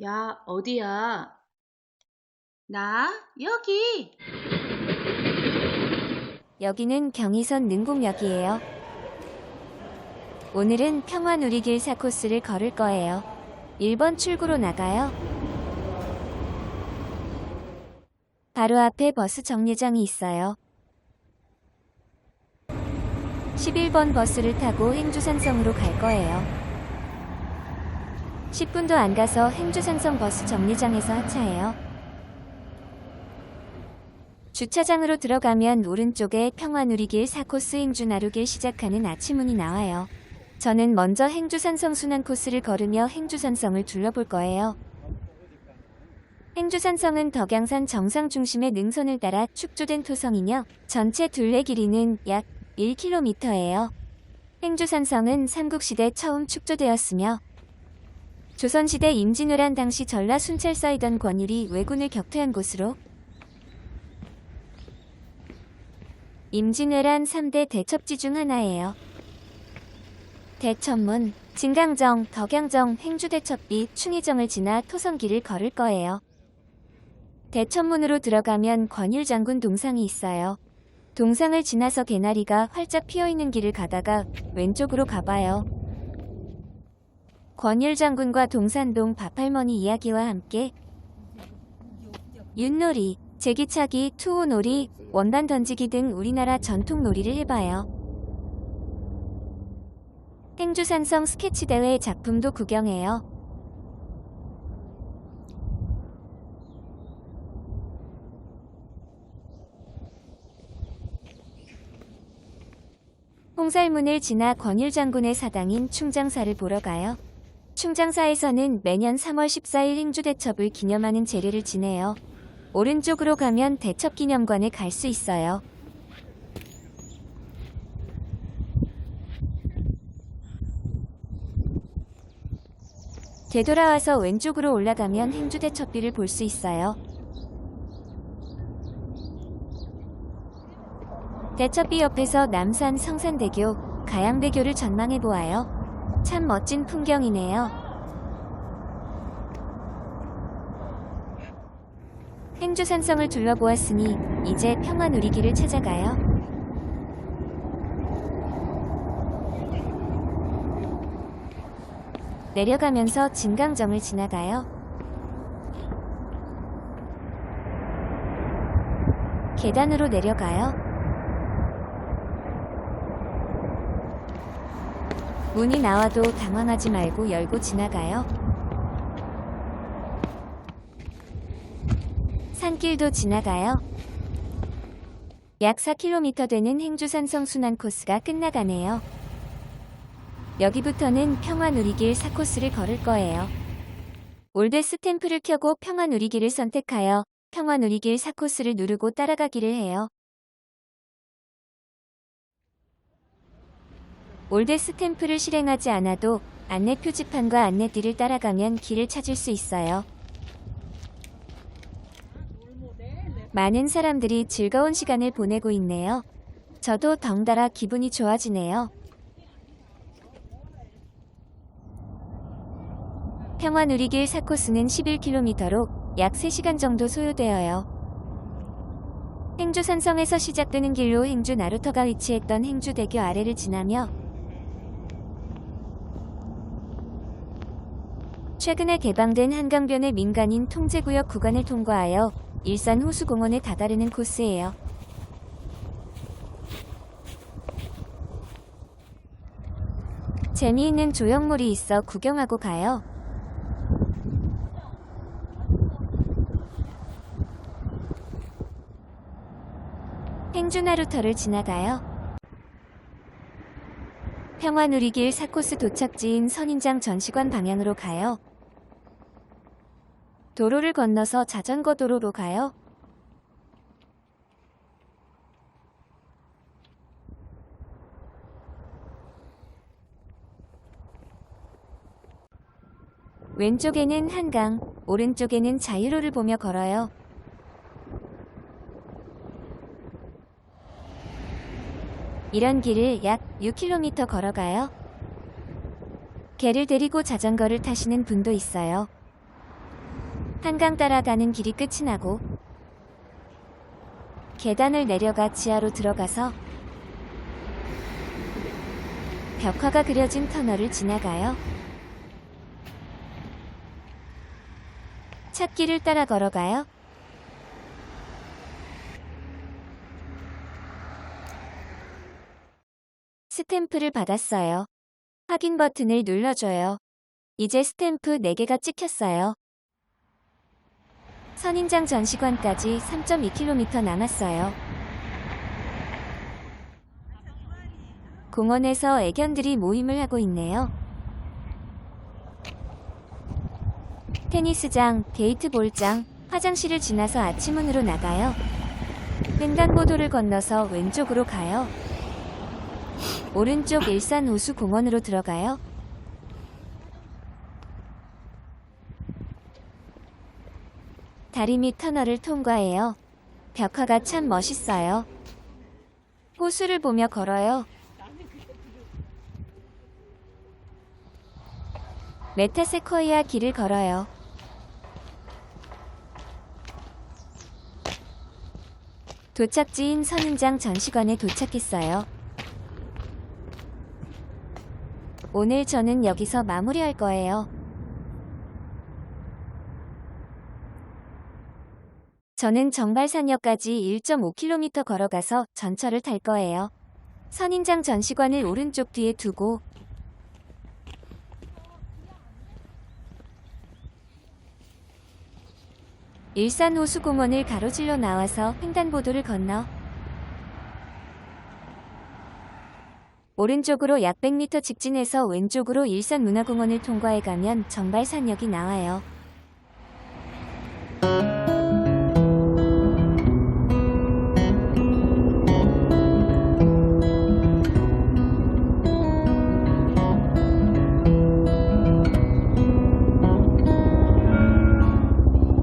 야, 어디야? 나? 여기! 여기는 경의선 능곡역이에요. 오늘은 평화누리길 4코스를 걸을 거예요. 1번 출구로 나가요. 바로 앞에 버스 정류장이 있어요. 11번 버스를 타고 행주산성으로 갈 거예요. 10분도 안 가서 행주산성 버스 정류장에서 하차해요. 주차장으로 들어가면 오른쪽에 평화누리길 4코스 행주 나루길 시작하는 아치문이 나와요. 저는 먼저 행주산성 순환 코스를 걸으며 행주산성을 둘러볼 거예요. 행주산성은 덕양산 정상 중심의 능선을 따라 축조된 토성이며 전체 둘레 길이는 약 1km예요. 행주산성은 삼국시대 처음 축조되었으며 조선시대 임진왜란 당시 전라 순찰서이던 권율이 왜군을 격퇴한 곳으로 임진왜란 3대 대첩지 중 하나예요. 대천문, 진강정, 덕양정, 행주대첩비, 충의정을 지나 토성길을 걸을 거예요. 대천문으로 들어가면 권율 장군 동상이 있어요. 동상을 지나서 개나리가 활짝 피어있는 길을 가다가 왼쪽으로 가봐요. 권율 장군과 동산동 밥할머니 이야기와 함께 윷놀이, 제기차기, 투호놀이, 원반 던지기 등 우리나라 전통 놀이를 해봐요. 행주산성 스케치 대회 작품도 구경해요. 홍살문을 지나 권율 장군의 사당인 충장사를 보러 가요. 충장사에서는 매년 3월 14일 행주 대첩을 기념하는 제례를 지내요. 오른쪽으로 가면 대첩 기념관에 갈 수 있어요. 되돌아와서 왼쪽으로 올라가면 행주 대첩비를 볼 수 있어요. 대첩비 옆에서 남산 성산대교, 가양대교를 전망해 보아요. 참 멋진 풍경이네요. 행주산성을 둘러보았으니 이제 평화 누리길을 찾아가요. 내려가면서 진강정을 지나가요. 계단으로 내려가요. 문이 나와도 당황하지 말고 열고 지나가요. 산길도 지나가요. 약 4km 되는 행주산성 순환 코스가 끝나가네요. 여기부터는 평화누리길 4코스를 걸을 거예요. 올드 스탬프를 켜고 평화누리길을 선택하여 평화누리길 4코스를 누르고 따라가기를 해요. 올드 스탬프를 실행하지 않아도 안내 표지판과 안내띠를 따라가면 길을 찾을 수 있어요. 많은 사람들이 즐거운 시간을 보내고 있네요. 저도 덩달아 기분이 좋아지네요. 평화 누리길 4코스는 11km로 약 3시간 정도 소요되어요. 행주 산성에서 시작되는 길로 행주 나루터가 위치했던 행주대교 아래를 지나며 최근에 개방된 한강변의 민간인 통제구역 구간을 통과하여 일산 호수공원에 다다르는 코스예요. 재미있는 조형물이 있어 구경하고 가요. 행주나루터를 지나가요. 평화누리길 4코스 도착지인 선인장 전시관 방향으로 가요. 도로를 건너서 자전거 도로로 가요. 왼쪽에는 한강, 오른쪽에는 자유로를 보며 걸어요. 이런 길을 약 6km 걸어가요. 개를 데리고 자전거를 타시는 분도 있어요. 한강 따라 가는 길이 끝이 나고 계단을 내려가 지하로 들어가서 벽화가 그려진 터널을 지나가요. 찾기를 따라 걸어가요. 스탬프를 받았어요. 확인 버튼을 눌러줘요. 이제 스탬프 4개가 찍혔어요. 선인장 전시관까지 3.2km 남았어요. 공원에서 애견들이 모임을 하고 있네요. 테니스장, 게이트볼장, 화장실을 지나서 아치문으로 나가요. 횡단보도를 건너서 왼쪽으로 가요. 오른쪽 일산호수공원으로 들어가요. 다리 밑 터널을 통과해요. 벽화가 참 멋있어요. 호수를 보며 걸어요. 메타세코이아 길을 걸어요. 도착지인 선인장 전시관에 도착했어요. 오늘 저는 여기서 마무리할 거예요. 저는 정발산역까지 1.5km 걸어가서 전철을 탈 거예요. 선인장 전시관을 오른쪽 뒤에 두고 일산 호수공원을 가로질러 나와서 횡단보도를 건너 오른쪽으로 약 100m 직진해서 왼쪽으로 일산문화공원을 통과해 가면 정발산역이 나와요.